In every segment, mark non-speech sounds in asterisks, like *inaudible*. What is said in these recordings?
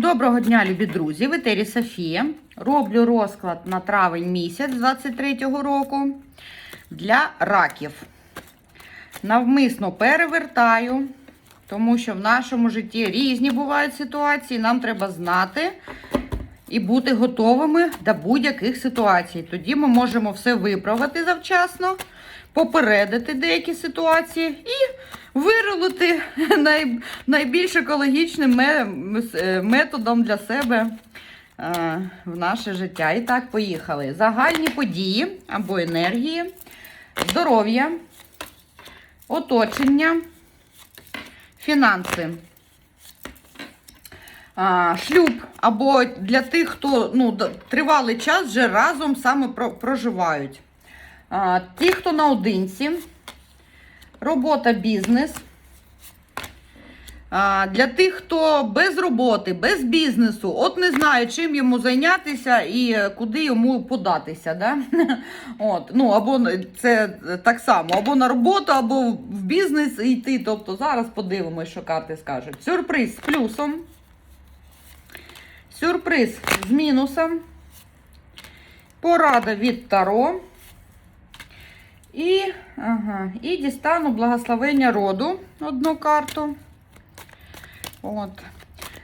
Доброго дня, любі друзі! В етері Софія. Роблю розклад на травень місяць 23-го року для раків. Навмисно перевертаю, тому що в нашому житті різні бувають ситуації. Нам треба знати і бути готовими до будь-яких ситуацій. Тоді ми можемо все виправити завчасно, попередити деякі ситуації і вирулити *laughs* най, найбільш екологічним е, методом для себе е, в наше життя. І так, поїхали. Загальні події або енергії, здоров'я, оточення, фінанси. Шлюб або для тих, хто ну, тривалий час вже разом саме про- проживають. Ті, хто наодинці, робота, бізнес. Для тих, хто без роботи, без бізнесу, от не знає, чим йому зайнятися і куди йому податися. Да? *laughs* От, ну, або це так само, або на роботу, або в бізнес йти. Тобто зараз подивимось, що карти скажуть. Сюрприз з плюсом. Сюрприз з мінусом. Порада від Таро. І, ага, і дістану благословення роду одну карту. От.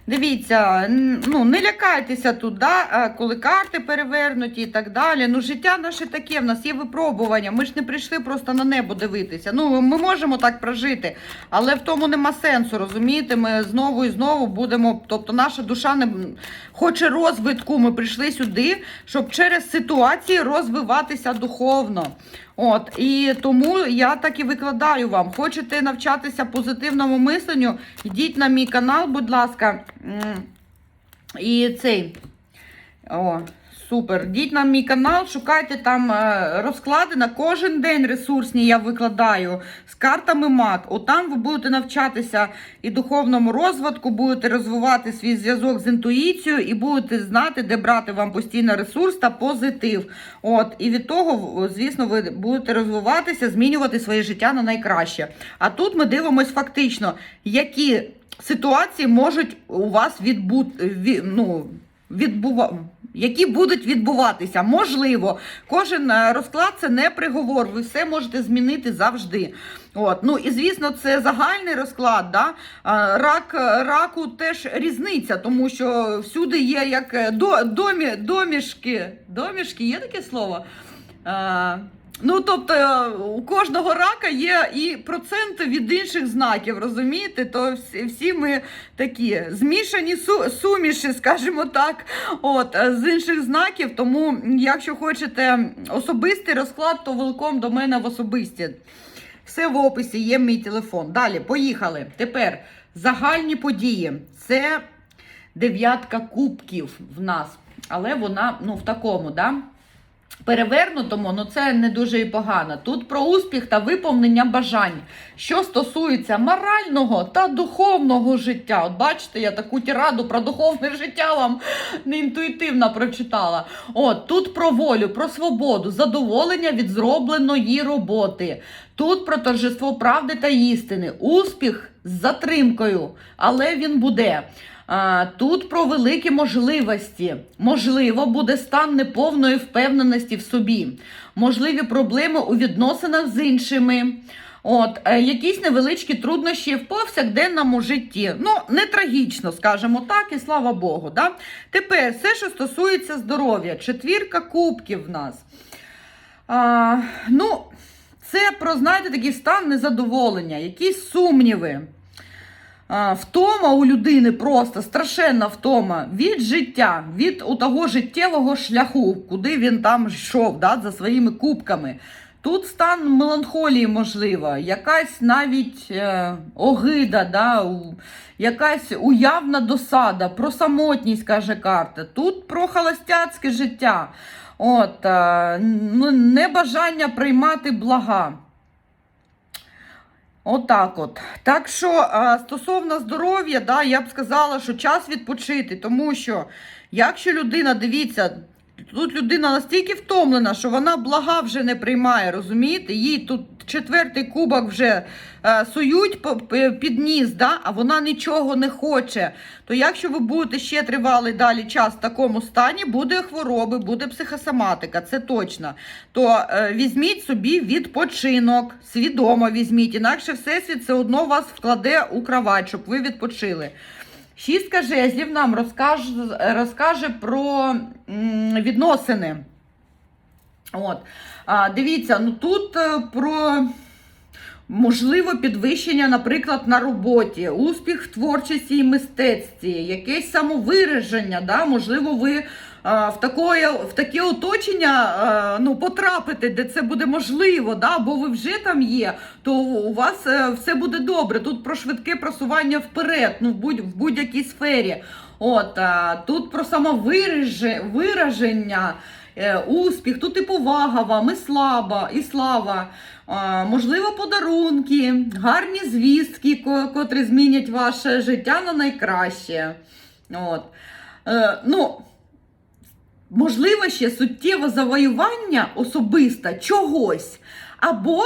Дивіться, ну, не лякайтеся тут, да, коли карти перевернуті і так далі. Ну, життя наше таке, в нас є випробування. Ми ж не прийшли просто на небо дивитися. Ну, ми можемо так прожити, але в тому нема сенсу, розумієте? Ми знову і знову будемо. Тобто, наша душа не хоче розвитку. Ми прийшли сюди, щоб через ситуації розвиватися духовно. От, і тому я так і викладаю вам. Хочете навчатися позитивному мисленню? Йдіть на мій канал, будь ласка. І цей. О, супер. Йдіть на мій канал, шукайте там е, розклади на кожен день ресурсні я викладаю з картами МАК. Отам ви будете навчатися і духовному розвитку, будете розвивати свій зв'язок з інтуїцією і будете знати, де брати вам постійно ресурс та позитив. От, і від того, звісно, ви будете розвиватися, змінювати своє життя на найкраще. А тут ми дивимось фактично, які ситуації можуть у вас відбути, ві- ну, відбува... які будуть відбуватися. Можливо, кожен е, розклад це не приговор. Ви все можете змінити завжди. От. Ну і звісно, це загальний розклад. Да? Рак, раку теж різниця, тому що всюди є як е, до, домі, домішки. Домішки є таке слово? Ну, тобто, е, у кожного рака є і проценти від інших знаків, розумієте? То всі, всі ми такі змішані су, суміші, скажімо так, от, е, з інших знаків. Тому, якщо хочете особистий розклад, то велком до мене в особисті. Все в описі, є мій телефон. Далі, поїхали. Тепер загальні події. Це дев'ятка кубків в нас. Але вона ну, в такому, да? Перевернутому, ну це не дуже і погано. Тут про успіх та виповнення бажань, що стосується морального та духовного життя. От бачите, я таку тираду про духовне життя вам неінтуїтивно прочитала. От тут про волю, про свободу, задоволення від зробленої роботи. Тут про торжество правди та істини, успіх з затримкою, але він буде. Тут про великі можливості. Можливо, буде стан неповної впевненості в собі, можливі проблеми у відносинах з іншими. От, е, якісь невеличкі труднощі в повсякденному житті. Ну, не трагічно, скажімо так, і слава Богу. Да? Тепер все, що стосується здоров'я, четвірка кубків в нас. А, ну, це про, знаєте, такий стан незадоволення, якісь сумніви. Втома у людини просто страшенна втома від життя, від у того життєвого шляху, куди він там йшов да, за своїми кубками. Тут стан меланхолії, можливо, якась навіть е, огида, да, якась уявна досада, про самотність, каже карта. Тут про холостяцьке життя. От, е, ну, небажання приймати блага. Отак от. Так що стосовно здоров'я, да, я б сказала, що час відпочити, тому що якщо людина, дивіться, Тут людина настільки втомлена, що вона блага вже не приймає, розумієте? Їй тут четвертий кубок вже е, сують під ніс, да? а вона нічого не хоче. То якщо ви будете ще тривалий далі час в такому стані, буде хвороби, буде психосоматика, це точно. То е, візьміть собі відпочинок, свідомо візьміть, інакше всесвіт все одно вас вкладе у кровать, щоб ви відпочили. Шістка жезлів нам розкаже, розкаже про відносини. От. А, дивіться, ну тут е, про можливо підвищення, наприклад, на роботі, успіх в творчості і мистецтві, якесь самовираження. Да? Можливо, ви в, такое, в таке оточення а, ну, потрапите, де це буде можливо, да? бо ви вже там є, то у вас е, все буде добре. Тут про швидке просування вперед, ну, в будь- будь-якій сфері. От, тут про самовираження, е, успіх, тут і повага вам, і слава, і слава. Можливо, подарунки, гарні звістки, котрі змінять ваше життя на найкраще. От. Е, ну, можливо, ще суттєво завоювання особисто чогось. Або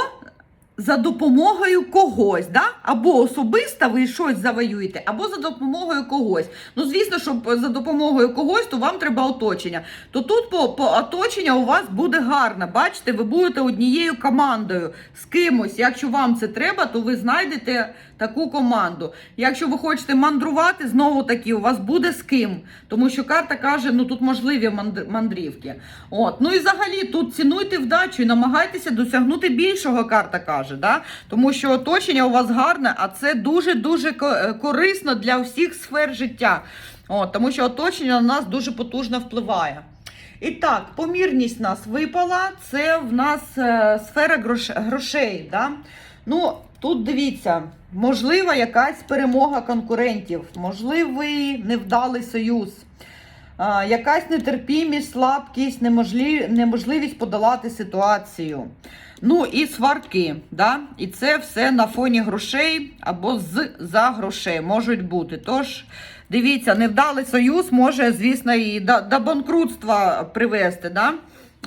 за допомогою когось, да? або особисто ви щось завоюєте, або за допомогою когось. Ну, звісно, щоб за допомогою когось, то вам треба оточення. То тут по, по оточення у вас буде гарно. Бачите, ви будете однією командою з кимось. Якщо вам це треба, то ви знайдете таку команду. Якщо ви хочете мандрувати, знову таки, у вас буде з ким. Тому що карта каже, ну тут можливі мандрівки. От. Ну і взагалі тут цінуйте вдачу і намагайтеся досягнути більшого, карта каже. Да? Тому що оточення у вас гарне, а це дуже-дуже е, корисно для всіх сфер життя. От, тому що оточення на нас дуже потужно впливає. І так, помірність нас випала. Це в нас е, сфера грош- грошей. Да? Ну, тут дивіться, можлива якась перемога конкурентів, можливий невдалий союз, якась нетерпімість, слабкість, неможливість подолати ситуацію. Ну і сварки, да? і це все на фоні грошей або з за грошей можуть бути. Тож, дивіться, невдалий союз може, звісно, і до, до банкрутства привести. Да?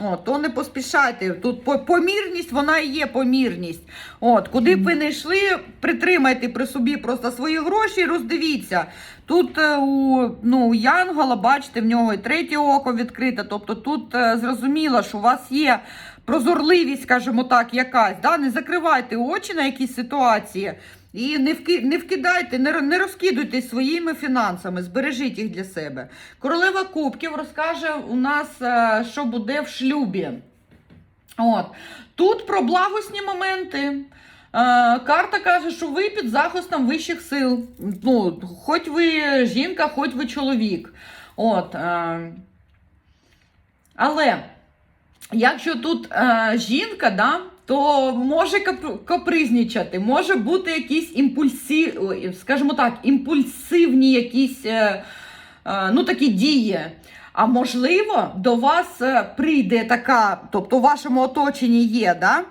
О, то не поспішайте. Тут помірність, вона і є помірність. От, куди б ви не йшли, притримайте при собі просто свої гроші і роздивіться. Тут е, у, ну, Янгола, бачите, в нього і третє око відкрите. Тобто тут е, зрозуміло, що у вас є прозорливість, скажімо так, якась. Да? Не закривайте очі на якісь ситуації. І не вки, не вкидайте, не, не розкидуйтесь своїми фінансами, збережіть їх для себе. Королева Кубків розкаже у нас, е, що буде в шлюбі. От. Тут про благосні моменти. Е, карта каже, що ви під захистом вищих сил. Ну, хоч ви жінка, хоч ви чоловік. От, е, але якщо тут е, жінка, да, то може капризнічати, може бути якісь імпульсі, скажімо так, імпульсивні якісь ну, такі дії. А можливо, до вас прийде така, тобто в вашому оточенні є, да?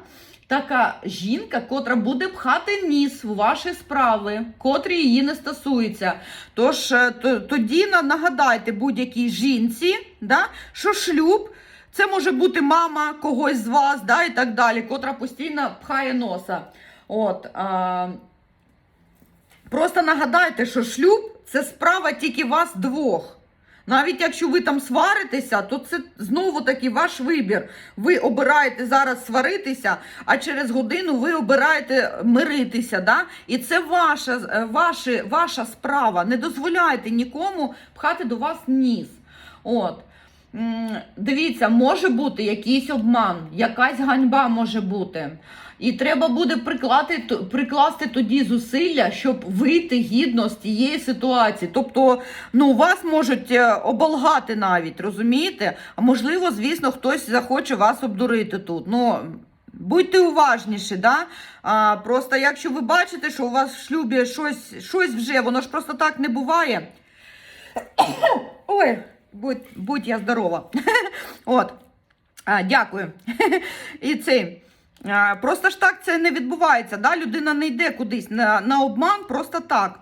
Така жінка, котра буде пхати ніс в ваші справи, котрі її не стосуються. Тож е, тоді нагадайте будь-якій жінці, да, що шлюб це може бути мама когось з вас, да, і так далі, котра постійно пхає носа. От, а, просто нагадайте, що шлюб це справа тільки вас двох. Навіть якщо ви там сваритеся, то це знову таки ваш вибір. Ви обираєте зараз сваритися, а через годину ви обираєте миритися. Да? І це ваша, е, ваші, ваша справа. Не дозволяйте нікому пхати до вас ніс. От. Дивіться, може бути якийсь обман, якась ганьба може бути. І треба буде приклати, т- прикласти тоді зусилля, щоб вийти гідно з тієї ситуації. Тобто, ну, вас можуть е, оболгати навіть, розумієте? А можливо, звісно, хтось захоче вас обдурити тут. Ну, будьте уважніші, да? А, просто якщо ви бачите, що у вас в шлюбі щось, щось вже, воно ж просто так не буває. *coughs* Ой, будь, будь я здорова. *laughs* От. А, дякую. *laughs* І цей. А, просто ж так це не відбувається. Да? Людина не йде кудись на, на обман просто так.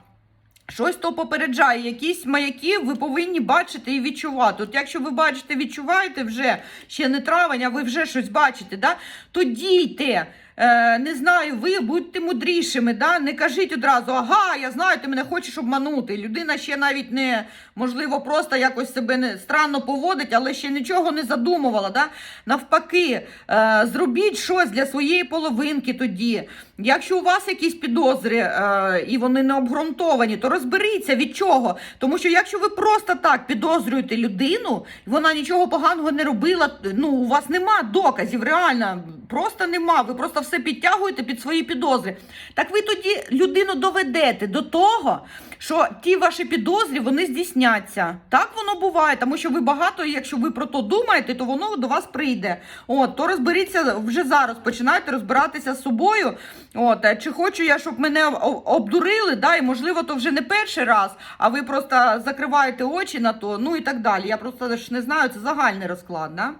Щось то попереджає, якісь маяки ви повинні бачити і відчувати. От якщо ви бачите, відчуваєте вже ще не травень, а ви вже щось бачите, да? то дійте. Е, не знаю, ви будьте мудрішими, да? не кажіть одразу, ага, я знаю, ти мене хочеш обманути. Людина ще навіть не, можливо, просто якось себе не странно поводить, але ще нічого не задумувала. Да? Навпаки, е, зробіть щось для своєї половинки тоді. Якщо у вас якісь підозри е, і вони не обґрунтовані, то розберіться від чого. Тому що якщо ви просто так підозрюєте людину, вона нічого поганого не робила, ну у вас нема доказів, реально, просто нема. Ви просто все підтягуєте під свої підозри. Так ви тоді людину доведете до того, що ті ваші підозрі вони здійсняться. Так воно буває, тому що ви багато, якщо ви про то думаєте, то воно до вас прийде. От, то розберіться вже зараз, починайте розбиратися з собою. От, е, чи хочу я, щоб мене обдурили, да, і можливо, то вже не перший раз, а ви просто закриваєте очі на то, ну і так далі. Я просто ж не знаю, це загальний розклад. Да?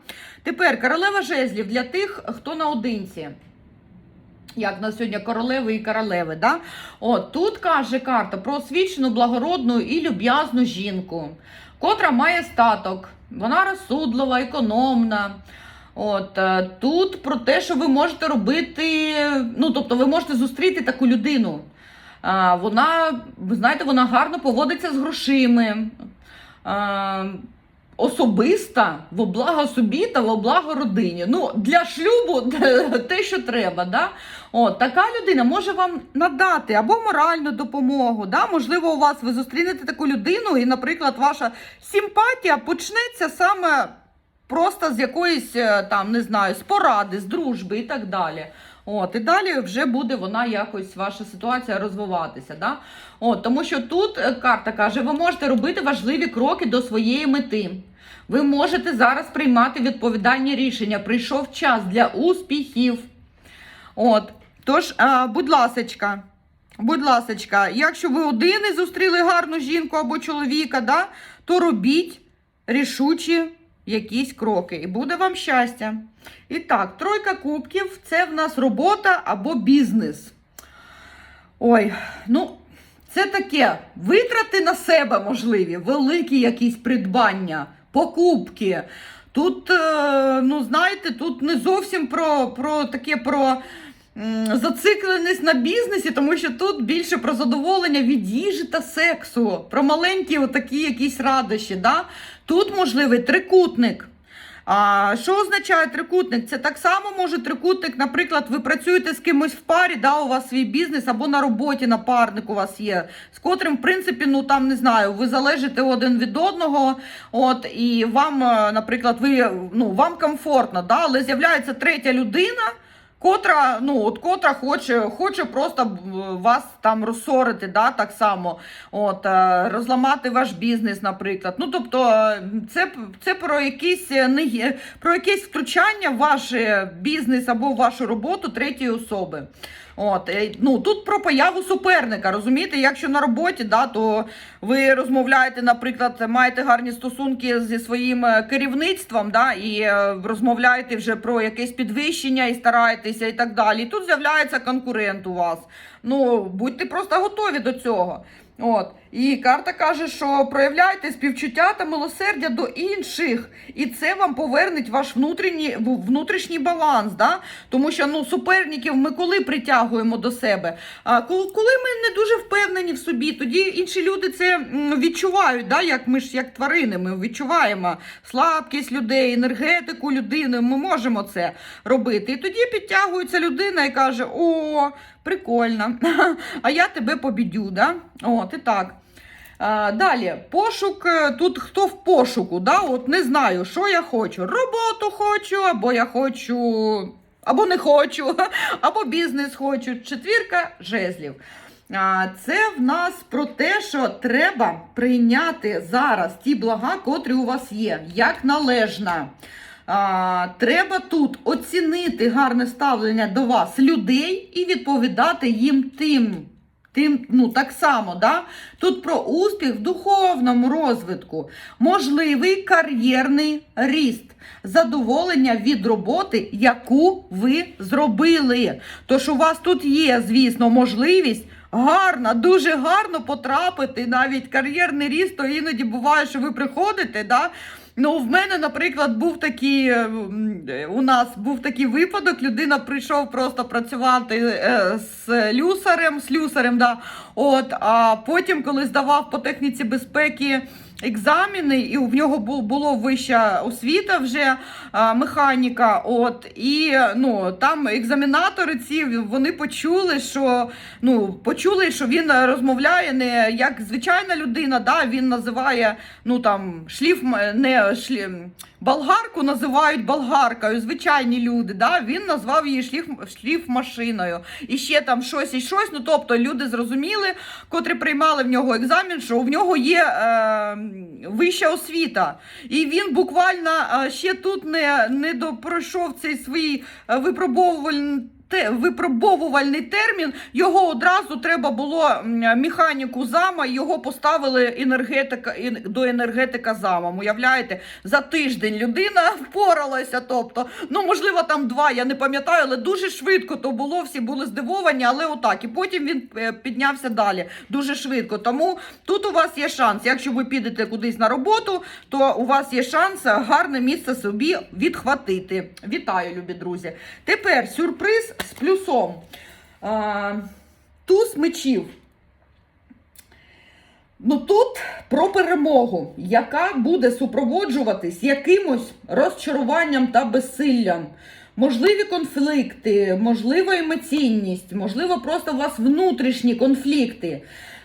Тепер королева жезлів для тих, хто наодинці. Як в нас сьогодні королеви і королеви, да? От тут каже карта про освічену, благородну і люб'язну жінку, котра має статок, вона розсудлива, економна. От е, тут про те, що ви можете робити, ну тобто, ви можете зустріти таку людину. А, вона, ви знаєте, вона гарно поводиться з грошима. Особиста во благо собі та во благо родині. Ну, для шлюбу *laughs* те, що треба. Да? От, така людина може вам надати або моральну допомогу. Да? Можливо, у вас ви зустрінете таку людину, і, наприклад, ваша симпатія почнеться саме просто з якоїсь е, там, не знаю, з поради, з дружби і так далі. От, і далі вже буде вона якось ваша ситуація розвиватися. Да? От, тому що тут е, карта каже, ви можете робити важливі кроки до своєї мети. Ви можете зараз приймати відповідальні рішення. Прийшов час для успіхів. От, тож, а, будь ласочка, будь ласочка, якщо ви один і зустріли гарну жінку або чоловіка, да, то робіть рішучі якісь кроки, і буде вам щастя. І так, тройка кубків це в нас робота або бізнес. Ой, ну, це таке витрати на себе можливі, великі якісь придбання, покупки. Тут, е, ну, знаєте, тут не зовсім про, про таке про зацикленість на бізнесі, тому що тут більше про задоволення від їжі та сексу, про маленькі отакі якісь радощі. Да? Тут можливий трикутник. А що означає трикутник? Це так само може трикутник, наприклад, ви працюєте з кимось в парі, да, у вас свій бізнес або на роботі напарник у вас є, з котрим, в принципі, ну там не знаю, ви залежите один від одного, от і вам, е, наприклад, ви ну вам комфортно, да, але з'являється третя людина. Котра, ну, от котра хоче, хоче просто б, вас там розсорити, да, так само, от, е, розламати ваш бізнес, наприклад. Ну, тобто, е, це, це про якісь е, не про якесь втручання в ваш е, бізнес або в вашу роботу третьої особи. От, е, ну, тут про появу суперника, розумієте, якщо на роботі, да, то ви розмовляєте, наприклад, маєте гарні стосунки зі своїм е, керівництвом, да, і е, розмовляєте вже про якесь підвищення і стараєтеся і так далі. І тут з'являється конкурент у вас. Ну, будьте просто готові до цього. От. І карта каже, що проявляйте співчуття та милосердя до інших, і це вам повернеть ваш внутрішній, внутрішній баланс. Да? Тому що ну, суперників ми коли притягуємо до себе? А коли ми не дуже впевнені в собі, тоді інші люди це відчувають, да? як ми ж як тварини, ми відчуваємо слабкість людей, енергетику людини. Ми можемо це робити. І тоді підтягується людина і каже: О, прикольно, *laughs* а я тебе побідю. Да? От і так. Далі, пошук, е, тут хто в пошуку, да? От не знаю, що я хочу. Роботу хочу, або я хочу, або не хочу, *laughs* або бізнес хочу. Четвірка жезлів. Це в нас про те, що треба прийняти зараз ті блага, котрі у вас є, як належна. Треба тут оцінити гарне ставлення до вас людей і відповідати їм тим. Тим, ну так само, да? тут про успіх в духовному розвитку, можливий кар'єрний ріст, задоволення від роботи, яку ви зробили. Тож у вас тут є, звісно, можливість гарно, дуже гарно потрапити, навіть кар'єрний ріст, то іноді буває, що ви приходите, да, Ну, в мене, наприклад, був такий е, е, у нас був такий випадок. Людина прийшов просто працювати е, з люсарем, з люсарем, да. От, а потім, коли здавав по техніці безпеки екзамени, і в нього бу- було вища освіта вже механіка. От, і ну, там екзаменатори ці вони почули, що ну, почули, що він розмовляє не як звичайна людина, да, він називає ну, там, шліф, не шлі, болгарку називають болгаркою, звичайні люди. Да, він назвав її шліф, шліф машиною. І ще там щось і щось. Ну, тобто люди зрозуміли, котрі приймали в нього екзамен, що в нього є е, вища освіта. І він буквально е, ще тут не, не пройшов цей свій е, випробовувальний. Випробовувальний термін, його одразу треба було механіку зама, його поставили енергетика ен- до енергетика замом. Уявляєте, за тиждень людина *laughs* впоралася. Тобто, ну можливо, там два, я не пам'ятаю, але дуже швидко то було. Всі були здивовані, але отак. І потім він е, піднявся далі дуже швидко. Тому тут у вас є шанс. Якщо ви підете кудись на роботу, то у вас є шанс гарне місце собі відхватити. Вітаю, любі друзі. Тепер сюрприз з плюсом. Туз мечів. Ну тут про перемогу, яка буде супроводжуватись якимось розчаруванням та безсиллям. Можливі конфлікти, можлива емоційність, можливо, просто у вас внутрішні конфлікти.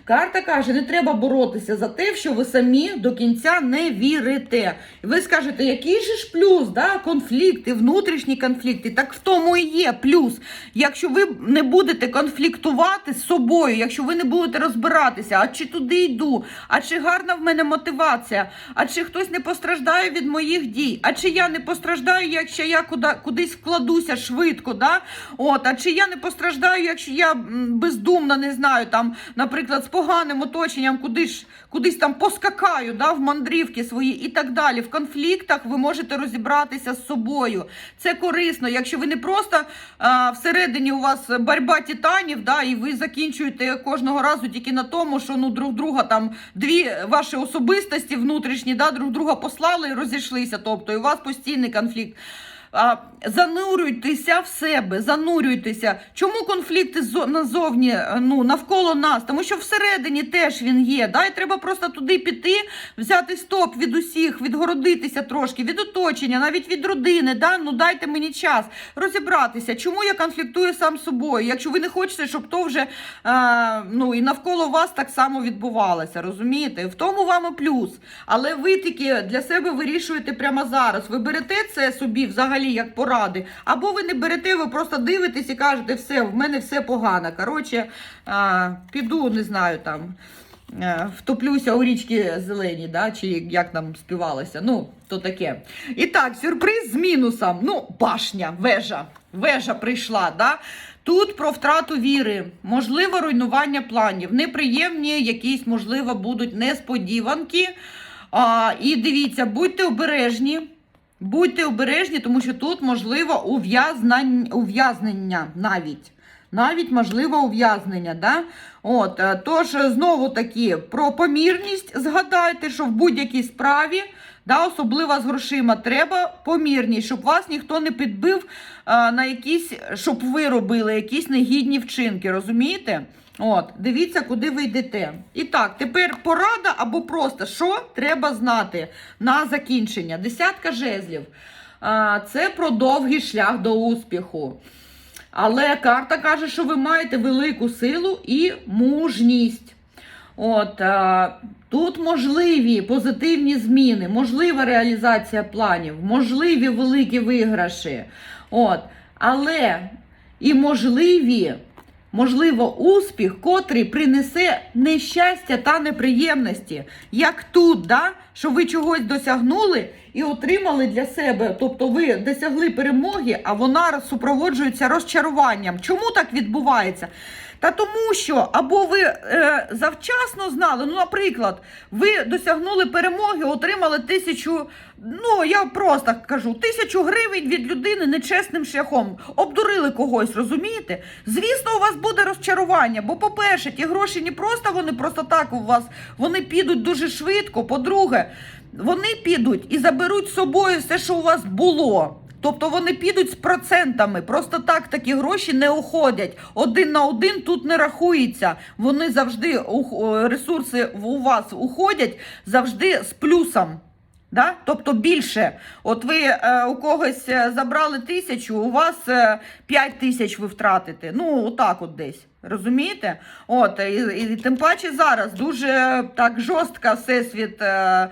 Карта каже, не треба боротися за те, що ви самі до кінця не вірите. Ви скажете, який же ж плюс, да? конфлікти, внутрішні конфлікти. Так в тому і є плюс. Якщо ви не будете конфліктувати з собою, якщо ви не будете розбиратися, а чи туди йду, а чи гарна в мене мотивація, а чи хтось не постраждає від моїх дій, а чи я не постраждаю, якщо я куди, кудись вкладуся швидко, да? От, а чи я не постраждаю, якщо я м, бездумно не знаю, там, наприклад, поганим оточенням кудись, кудись там поскакаю да, в мандрівки свої і так далі. В конфліктах ви можете розібратися з собою. Це корисно, якщо ви не просто а, всередині у вас боротьба титанів, да, і ви закінчуєте кожного разу тільки на тому, що ну друг друга там дві ваші особистості внутрішні, да, друг друга послали і розійшлися. Тобто і у вас постійний конфлікт. Занурюйтеся в себе, занурюйтеся. Чому конфлікти назовні е, ну, навколо нас? Тому що всередині теж він є. Да? І треба просто туди піти, взяти стоп від усіх, відгородитися трошки, від оточення, навіть від родини. Да? Ну дайте мені час розібратися, чому я конфліктую сам з собою, якщо ви не хочете, щоб то вже а, ну, і навколо вас так само відбувалося. Розумієте? В тому вам і плюс. Але ви тільки для себе вирішуєте прямо зараз. Ви берете це собі взагалі як поради, або ви не берете, ви просто дивитесь і кажете, все, в мене все погано. Коротше, а, піду, не знаю там. е, Втоплюся у річки зелені, да? чи як там співалося. Ну, то таке. І так, сюрприз з мінусом. Ну, башня, вежа. Вежа прийшла. Да? Тут про втрату віри, можливо, руйнування планів, неприємні якісь, можливо, будуть несподіванки. А, і дивіться, будьте обережні. Будьте обережні, тому що тут можливо ув'язнення навіть. Навіть можливо ув'язнення. Да? От, е, тож, е, знову таки, про помірність згадайте, що в будь-якій справі, да, особливо з грошима, треба помірність, щоб вас ніхто не підбив е, на якісь, щоб ви робили якісь негідні вчинки, розумієте? От, дивіться, куди ви йдете. І так, тепер порада або просто що треба знати на закінчення. Десятка жезлів. Це про довгий шлях до успіху. Але карта каже, що ви маєте велику силу і мужність. От, тут можливі позитивні зміни, можлива реалізація планів, можливі великі виграші. От, але і можливі, можливо, успіх, котрий принесе нещастя та неприємності. Як тут, да? що ви чогось досягнули і отримали для себе. Тобто ви досягли перемоги, а вона супроводжується розчаруванням. Чому так відбувається? Та тому що або ви е, завчасно знали, ну, наприклад, ви досягнули перемоги, отримали тисячу, ну я просто кажу, тисячу гривень від людини нечесним шляхом. Обдурили когось, розумієте? Звісно, у вас буде розчарування, бо, по-перше, ті гроші не просто вони просто так у вас, вони підуть дуже швидко. По-друге, вони підуть і заберуть з собою все, що у вас було. Тобто вони підуть з процентами. Просто так такі гроші не уходять. Один на один тут не рахується. Вони завжди ресурси у вас уходять завжди з плюсом. Да? Тобто більше. От ви е, у когось е, забрали тисячу, у вас е, 5 тисяч ви втратите. Ну, отак от десь. Розумієте? От, і, і тим паче зараз дуже так жорстко всесвіт е, е,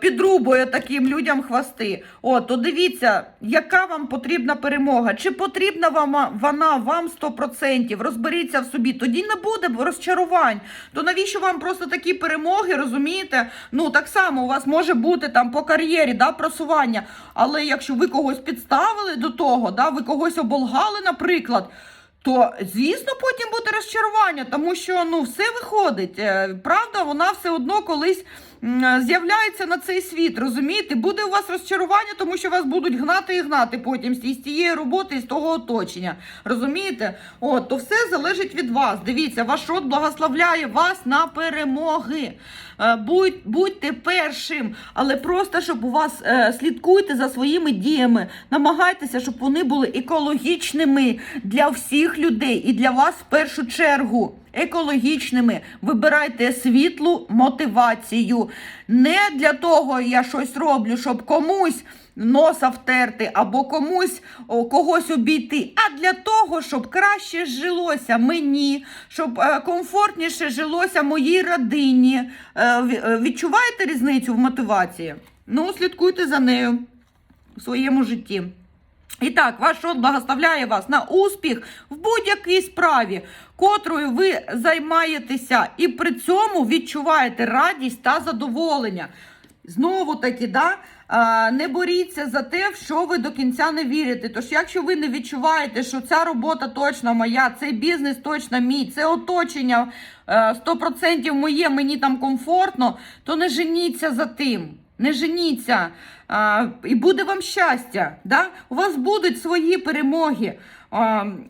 підрубує таким людям хвости. От, то дивіться, яка вам потрібна перемога. Чи потрібна вам вона вам 100%? Розберіться в собі. Тоді не буде розчарувань. То навіщо вам просто такі перемоги, розумієте? Ну, так само у вас може бути там по кар'єрі да, просування. Але якщо ви когось підставили до того, да, ви когось оболгали, наприклад. То, звісно, потім буде розчарування, тому що ну все виходить. Е, Правда, вона все одно колись е, з'являється на цей світ. Розумієте? Буде у вас розчарування, тому що вас будуть гнати і гнати потім з тієї роботи, з того оточення. Розумієте? От, то все залежить від вас. Дивіться, ваш род благословляє вас на перемоги. Е, Будь, будьте першим, але просто щоб у вас е, слідкуйте за своїми діями, намагайтеся, щоб вони були екологічними для всіх людей і для вас в першу чергу. Екологічними вибирайте світлу мотивацію. Не для того я щось роблю, щоб комусь носа втерти або комусь о, когось обійти, а для того, щоб краще жилося мені, щоб е, комфортніше жилося моїй родині. Е, е, відчуваєте різницю в мотивації? Ну, слідкуйте за нею в своєму житті. І так, ваш род благословляє вас на успіх в будь-якій справі, котрою ви займаєтеся, і при цьому відчуваєте радість та задоволення. Знову таки, да, не боріться за те, в що ви до кінця не вірите. Тож, якщо ви не відчуваєте, що ця робота точно моя, цей бізнес точно мій, це оточення е, 100% моє, мені там комфортно, то не женіться за тим. Не женіться, і буде вам щастя. Да? У вас будуть свої перемоги.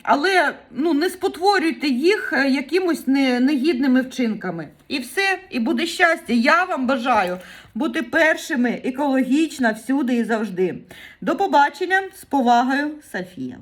Але ну, не спотворюйте їх е, якимось негідними вчинками. І все, і буде щастя. Я вам бажаю бути першими екологічно всюди і завжди. До побачення з повагою, Софія.